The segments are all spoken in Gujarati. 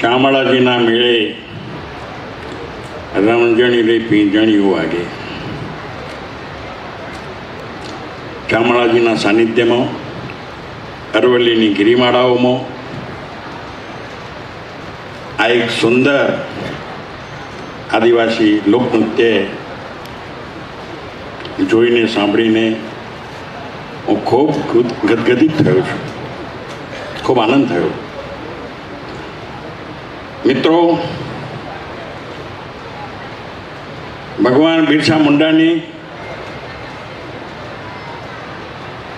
શામળાજીના મેળે રમઝણી રે પીંજણીઓ વાગે. શામળાજીના સાનિધ્યમાં, અરવલ્લીની ગિરિમાળાઓમાં, આ એક સુંદર આદિવાસી લોકનૃત્ય જોઈને સાંભળીને હું ખૂબ ગદ- ગદગદિત થયો છું. ખૂબ આનંદ થયો. મિત્રો, ભગવાન બિરસા મુંડાની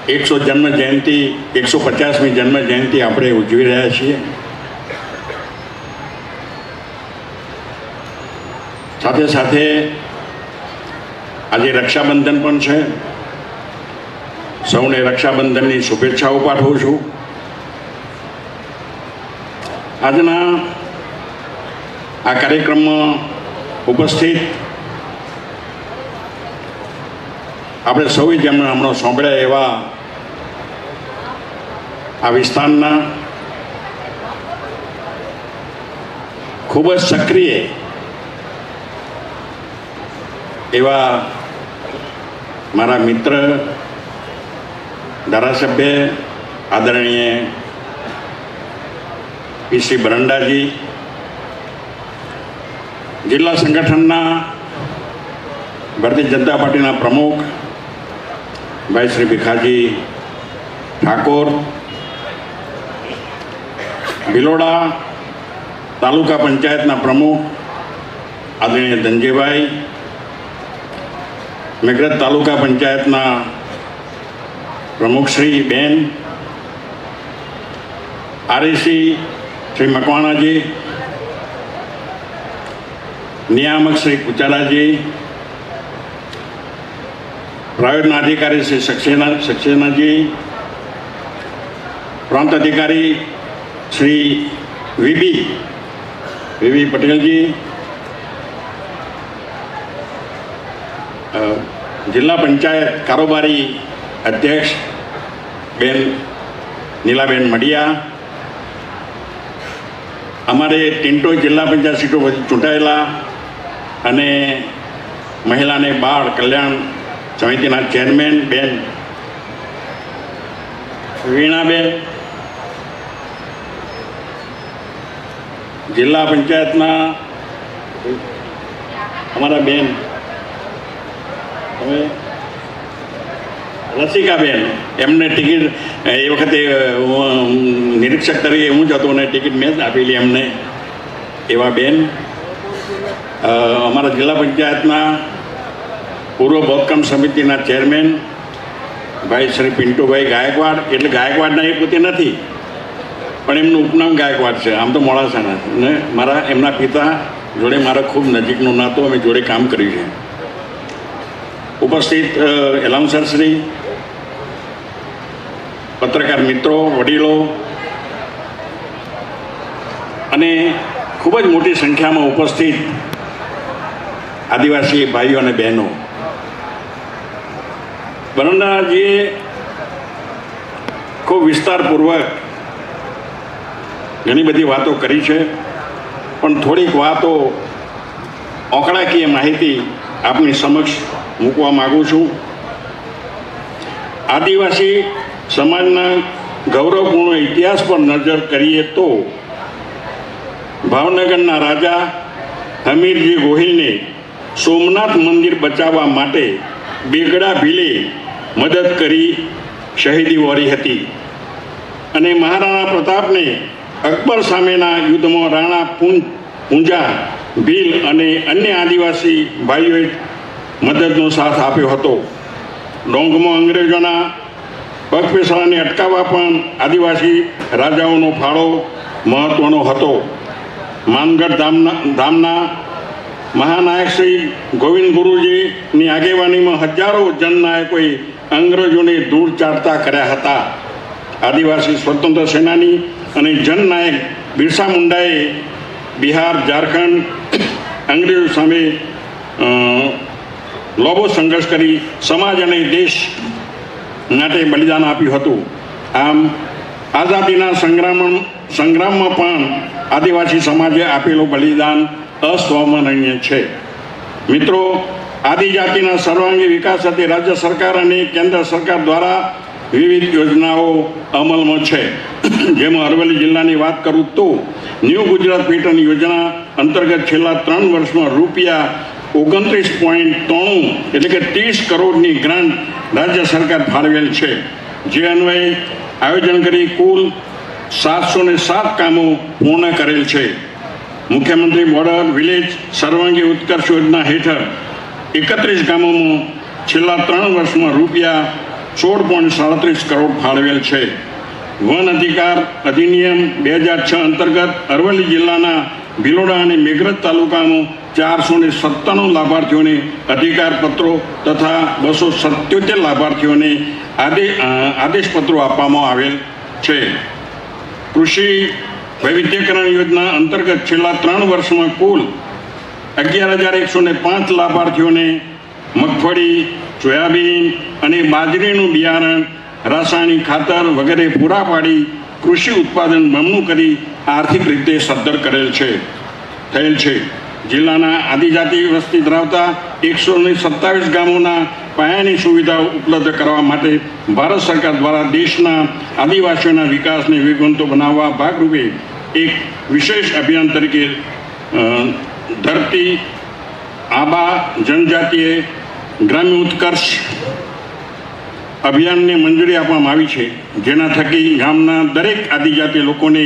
એકસો જન્મ જયંતિ, એકસો પચાસમી જન્મ જયંતિ આપણે ઉજવી રહ્યા છીએ. સાથે સાથે આજે રક્ષાબંધન પણ છે. સૌને રક્ષાબંધનની શુભેચ્છાઓ પાઠવું છું. આજના આ કાર્યક્રમમાં ઉપસ્થિત આપણે સૌએ જેમણે હમણાં સાંભળ્યા એવા આ વિસ્તારના ખૂબ જ સક્રિય એવા મારા મિત્ર ધારાસભ્ય, આદરણીય પીસી બરંડાજી, જિલ્લા સંગઠનના ભારતીય જનતા પાર્ટીના પ્રમુખ, ભાઈ શ્રી ભીખાજી ઠાકોર, ભિલોડા તાલુકા પંચાયતના પ્રમુખ, આદરણીય ધનજીભાઈ, મેઘરજ તાલુકા પંચાયતના પ્રમુખ શ્રી બેન આરએસી શ્રી મકવાણાજી, નિયામક શ્રી કુચારાજી પ્રાઇવેટના અધિકારી શ્રી સક્સેના, સક્સેનાજી, પ્રાંત અધિકારી શ્રી વીબી વીબી પટેલજી જિલ્લા પંચાયત કારોબારી અધ્યક્ષ બેન નીલાબેન મડિયા, અમારે ટિન્ટો જિલ્લા પંચાયત સીટો પછી ચૂંટાયેલા અને મહિલાને બાળ કલ્યાણ સમિતિના ચેરમેન બેન વીણાબેન જિલ્લા પંચાયતના અમારા બેન, તમે રસિકાબેન એમને ટિકિટ, એ વખતે નિરીક્ષક તરીકે હું જ હતો અને ટિકિટ મેં જ આપેલી એમને એવા બેન અમારા જિલ્લા પંચાયતના પૂર્વ બોધકામ સમિતિના ચેરમેન, ભાઈ શ્રી પિન્ટુભાઈ ગાયકવાડ, એટલે ગાયકવાડના એ પોતે નથી, પણ એમનું ઉપનામ ગાયકવાડ છે, આમ તો મોડાસાના. ને મારા, એમના પિતા જોડે મારા ખૂબ નજીકનો નાતો, અમે જોડે કામ કર્યું છે ઉપસ્થિત એલાઉન્સર શ્રી પત્રકાર મિત્રો, વડીલો. અને ખૂબ જ મોટી સંખ્યામાં ઉપસ્થિત આદિવાસી ભાઈઓ અને બહેનો. બરંડાજીએ ખૂબ વિસ્તારપૂર્વક ઘણી બધી વાતો કરી છે, પણ થોડીક વાતો આંકડાકીય માહિતી આપની સમક્ષ મૂકવા માગું છું. આદિવાસી સમાજના ગૌરવપૂર્ણ ઇતિહાસ પર નજર કરીએ તો ભાવનગરના રાજા હમીરજી ગોહિલને સોમનાથ મંદિર બચાવવા માટે બેગડા ભીલે મદદ કરી શહીદી વરી હતી. અને મહારાણા પ્રતાપને અકબર સામેના યુદ્ધમાં રાણા પૂં પૂંજા, ભીલ અને અન્ય આદિવાસી ભાઈઓએ મદદનો સાથ આપ્યો હતો. ડોંગમાં અંગ્રેજોના પગપેસાળાને અટકાવવા પણ આદિવાસી રાજાઓનો ફાળો મહત્વનો હતો. માનગઢ ધામના ધામના મહાનાયક શ્રી ગોવિંદ ગુરુજીની આગેવાનીમાં હજારો જનનાયકોએ અંગ્રેજોને દૂર ચાટતા કર્યા હતા. આદિવાસી સ્વતંત્ર સેનાની અને જનનાયક બિરસા મુંડાએ બિહાર, ઝારખંડ અંગ્રેજો સામે લોબો સંઘર્ષ કરી સમાજ અને દેશ માટે બલિદાન આપ્યું હતું. આમ, આઝાદીના સંગ્રામ સંગ્રામમાં પણ આદિવાસી સમાજે આપેલું બલિદાન અસ્વમરણીય છે. મિત્રો, આદિજાતિના સર્વાંગી વિકાસ સાથે રાજ્ય સરકાર અને કેન્દ્ર સરકાર દ્વારા વિવિધ યોજનાઓ અમલમાં છે. જેમાં અરવલ્લી જિલ્લાની વાત કરું તો, ન્યૂ ગુજરાત પેટર્ન યોજના અંતર્ગત છેલ્લા ત્રણ વર્ષમાં રૂપિયા ઓગણત્રીસ પોઈન્ટ ત્રણું એટલે કે ત્રીસ કરોડની ગ્રાન્ટ રાજ્ય સરકાર ફાળવેલ છે. જે અન્વયે આયોજન કરી કુલ સાતસો ને સાત કામો પૂર્ણ કરેલ છે. મુખ્યમંત્રી બોર્ડર વિલેજ સર્વાંગી ઉત્કર્ષ યોજના હેઠળ એકત્રીસ ગામોમાં છેલ્લા ત્રણ વર્ષમાં રૂપિયા સોળ પોઈન્ટ સાડત્રીસ કરોડ ફાળવેલ છે. વન અધિકાર અધિનિયમ બે હજાર છ અંતર્ગત અરવલ્લી જિલ્લાના ભિલોડા અને મેઘરજ તાલુકામાં ચારસો ને સત્તાણું લાભાર્થીઓને અધિકારપત્રો તથા બસો સત્યોતેર લાભાર્થીઓને આદે આદેશપત્રો આપવામાં આવેલ છે. કૃષિ વૈવિધ્યકરણ યોજના અંતર્ગત છેલ્લા ત્રણ વર્ષમાં કુલ અગિયાર હજાર એકસો ને પાંચ લાભાર્થીઓને મગફળી, સોયાબીન અને બાજરીનું બિયારણ, રાસાયણિક ખાતર વગેરે પૂરા પાડી કૃષિ ઉત્પાદન બમણું કરી આર્થિક રીતે સદ્ધર કરેલ છે, થયેલ છે. જિલ્લાના આદિજાતિ વસ્તી ધરાવતા એકસો સત્તાવીસ ગામોના પાયાની સુવિધા ઉપલબ્ધ કરવા માટે ભારત સરકાર દ્વારા દેશના આદિવાસીઓના વિકાસને વેગવંતો બનાવવા ભાગરૂપે એક વિશેષ અભિયાન તરીકે ધરતી આબા જનજાતીય ગ્રામ્ય ઉત્કર્ષ અભિયાનને મંજૂરી આપવામાં આવી છે. જેના થકી ગામના દરેક આદિજાતિ લોકોને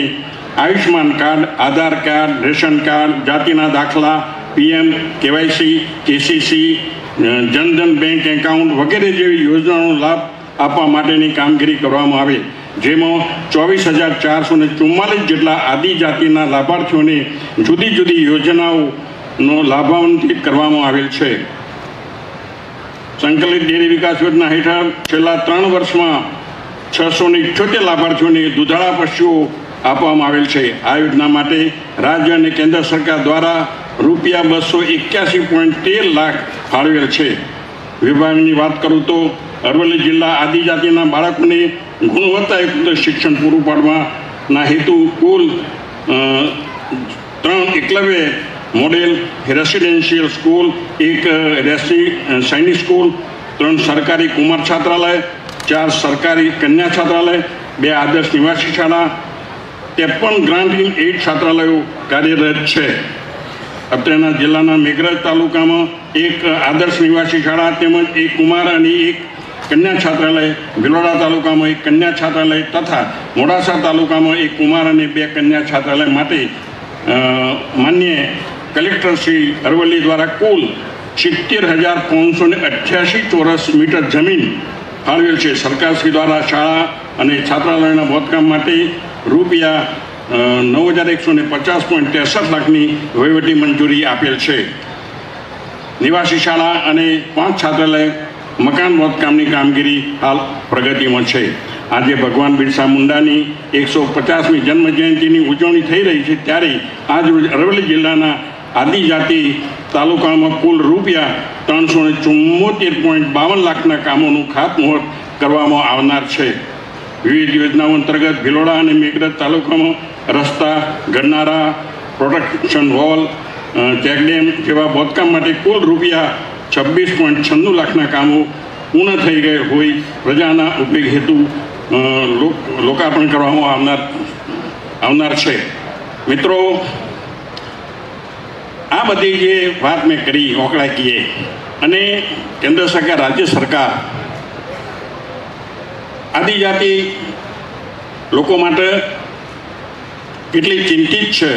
Ayushman card, Aadhaar card, ration card, જાતિના દાખલા, PM, KYC, KCC Jandhan bank account વગેરે જેવી યોજનાનો લાભ આપવા માટેની કામગીરી કરવામાં આવે. જેમાં ચોવીસ હજાર ચારસો ને ચુમ્માલીસ જેટલા આદિજાતિના લાભાર્થીઓને જુદી જુદી યોજનાઓનો લાભાન્વિત કરવામાં આવેલ છે. સંકલિત ડેરી વિકાસ યોજના હેઠળ છેલ્લા ત્રણ વર્ષમાં છસો ને લાભાર્થીઓને દુધાળા પશુઓ આપવામાં આવેલ છે. આ યોજના માટે રાજ્ય અને કેન્દ્ર સરકાર દ્વારા રૂપિયા બસો એક્યાસી પોઈન્ટ તેર લાખ ફાળવેલ છે. વિભાગની વાત કરું તો અરવલ્લી જિલ્લા આદિજાતિના બાળકોને ગુણવત્તાયુક્ત શિક્ષણ પૂરું પાડવાના હેતુ કુલ ત્રણ એકલવ્ય મોડેલ, રેસિડેન્શિયલ સ્કૂલ, એક રેસી સૈનિક સ્કૂલ, ત્રણ સરકારી કુમાર છાત્રાલય, ચાર સરકારી કન્યા છાત્રાલય, બે આદર્શ નિવાસી શાળા ત્રેપન ગ્રાન્ટ ઇન એઇડ છાત્રાલયો કાર્યરત છે. અત્રેના જિલ્લાના મેઘરજ તાલુકામાં એક આદર્શ નિવાસી શાળા તેમજ એક કુમાર અને એક કન્યા છાત્રાલય, ભિલોડા તાલુકામાં એક કન્યા છાત્રાલય તથા મોડાસા તાલુકામાં એક કુમાર અને બે કન્યા છાત્રાલય માટે માન્ય કલેક્ટર શ્રી અરવલ્લી દ્વારા કુલ સિત્તેર હજાર પાંચસો ને અઠ્યાસી ચોરસ મીટર જમીન ફાળવેલ છે. સરકારશ્રી દ્વારા શાળા અને છાત્રાલયના બાંધકામ માટે રૂપિયા નવ હજાર એકસો ને પચાસ પોઈન્ટ ત્રેસઠ લાખની વહીવટી મંજૂરી આપેલ છે. નિવાસી શાળા અને પાંચ છાત્રાલય મકાન બાંધકામની કામગીરી હાલ પ્રગતિમાં છે. આજે ભગવાન બિરસા મુંડાની એકસો પચાસમી જન્મ જયંતિની ઉજવણી થઈ રહી છે ત્યારે આજ રોજ અરવલ્લી જિલ્લાના આદિજાતિ તાલુકામાં કુલ રૂપિયા ત્રણસો ને ચુમ્મોતેર પોઈન્ટ બાવન લાખના કામોનું ખાતમુહૂર્ત કરવામાં આવનાર છે. વિવિધ યોજનાઓ અંતર્ગત ભિલોડા અને મેઘરજ તાલુકામાં રસ્તા, ગરનારા પ્રોટેક્શન વોલ ચેકડેમ જેવા બાંધકામ માટે કુલ રૂપિયા છવ્વીસ પોઈન્ટ છન્નું લાખના કામો પૂર્ણ થઈ ગયા હોય. પ્રજાના ઉપયોગ હેતુ લોકાર્પણ કરવામાં આવનાર આવનાર છે. મિત્રો, આ બધી જે વાત મેં કરી ઓકળાકીએ અને કેન્દ્ર સરકાર, રાજ્ય સરકાર આદિજાતિ લોકો માટે કેટલી ચિંતિત છે,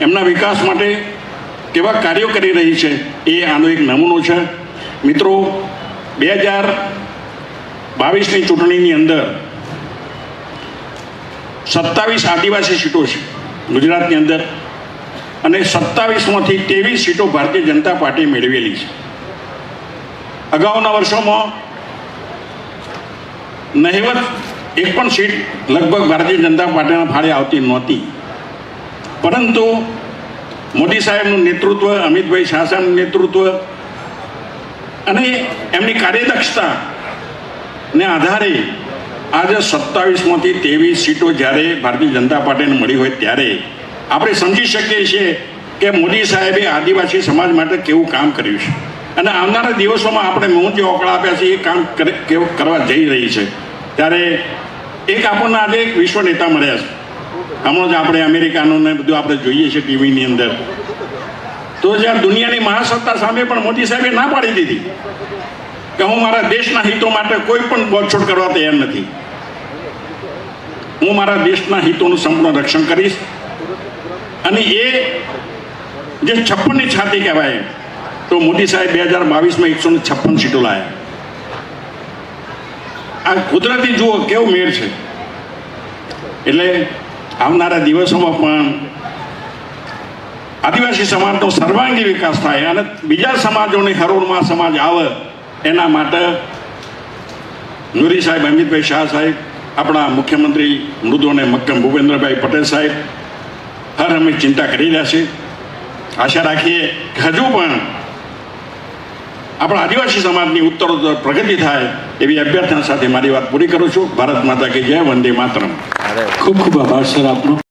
એમના વિકાસ માટે કેવા કાર્યો કરી રહી છે, એ આનો એક નમૂનો છે. મિત્રો, બે હજાર બાવીસની ચૂંટણીની અંદર સત્તાવીસ આદિવાસી સીટો છે ગુજરાતની અંદર અને સત્તાવીસમાંથી ત્રેવીસ સીટો ભારતીય જનતા પાર્ટી મેળવેલી છે. અગાઉના વર્ષોમાં નહિવત એક પણ સીટ લગભગ ભારતીય જનતા પાર્ટીના ફાળે આવતી નહોતી. પરંતુ મોદી સાહેબનું નેતૃત્વ, અમિતભાઈ શાહ સાહેબનું નેતૃત્વ અને એમની કાર્યદક્ષતા ને આધારે આજે સત્તાવીસમાંથી ત્રેવીસ સીટો જ્યારે ભારતીય જનતા પાર્ટીને મળી હોય ત્યારે આપણે સમજી શકીએ છીએ કે મોદી સાહેબે આદિવાસી સમાજ માટે કેવું કામ કર્યું છે. અને આવનારા દિવસોમાં આપણે મોં જે ઓકળા આપ્યા છે, એ કામ કરવા જઈ રહી છે. ત્યારે એક આપણને આજે એક વિશ્વ નેતા મળ્યા છે. હમણાં જ આપણે અમેરિકાનું ને બધું આપણે જોઈએ છીએ ટીવીની અંદર. તો જ્યાં દુનિયાની મહાસત્તા સામે પણ મોદી સાહેબે ના પાડી દીધી કે હું મારા દેશના હિતો માટે કોઈ પણ બોછોડ કરવા તૈયાર નથી. હું મારા દેશના હિતોનું સંપૂર્ણ રક્ષણ કરીશ. અને એ જે છપ્પનની છાતી કહેવાય, તો મોદી સાહેબ બે હજાર બાવીસમાં એકસો છપ્પન સીટો લાયા. આ કુદરતી જુઓ કેવો મેળ છે. એટલે આવનારા દિવસોમાં પણ આદિવાસી સમાજનો સર્વાંગી વિકાસ થાય અને બીજા સમાજોને હરોળમાં સમાજ આવે એના માટે નુરી સાહેબ, અમિતભાઈ શાહ સાહેબ, આપણા મુખ્યમંત્રી મૃદુ અને મક્કમ ભૂપેન્દ્રભાઈ પટેલ સાહેબ, હર હંમેશ ચિંતા કરી રહ્યા છે. આશા રાખીએ હજુ પણ આપણા આદિવાસી સમાજની ઉત્તરોત્તર પ્રગતિ થાય એવી અભ્યર્થના સાથે મારી વાત પૂરી કરું છું. ભારત માતા કે જય વંદે માતરમ. ખૂબ ખૂબ આભાર સર આપનો.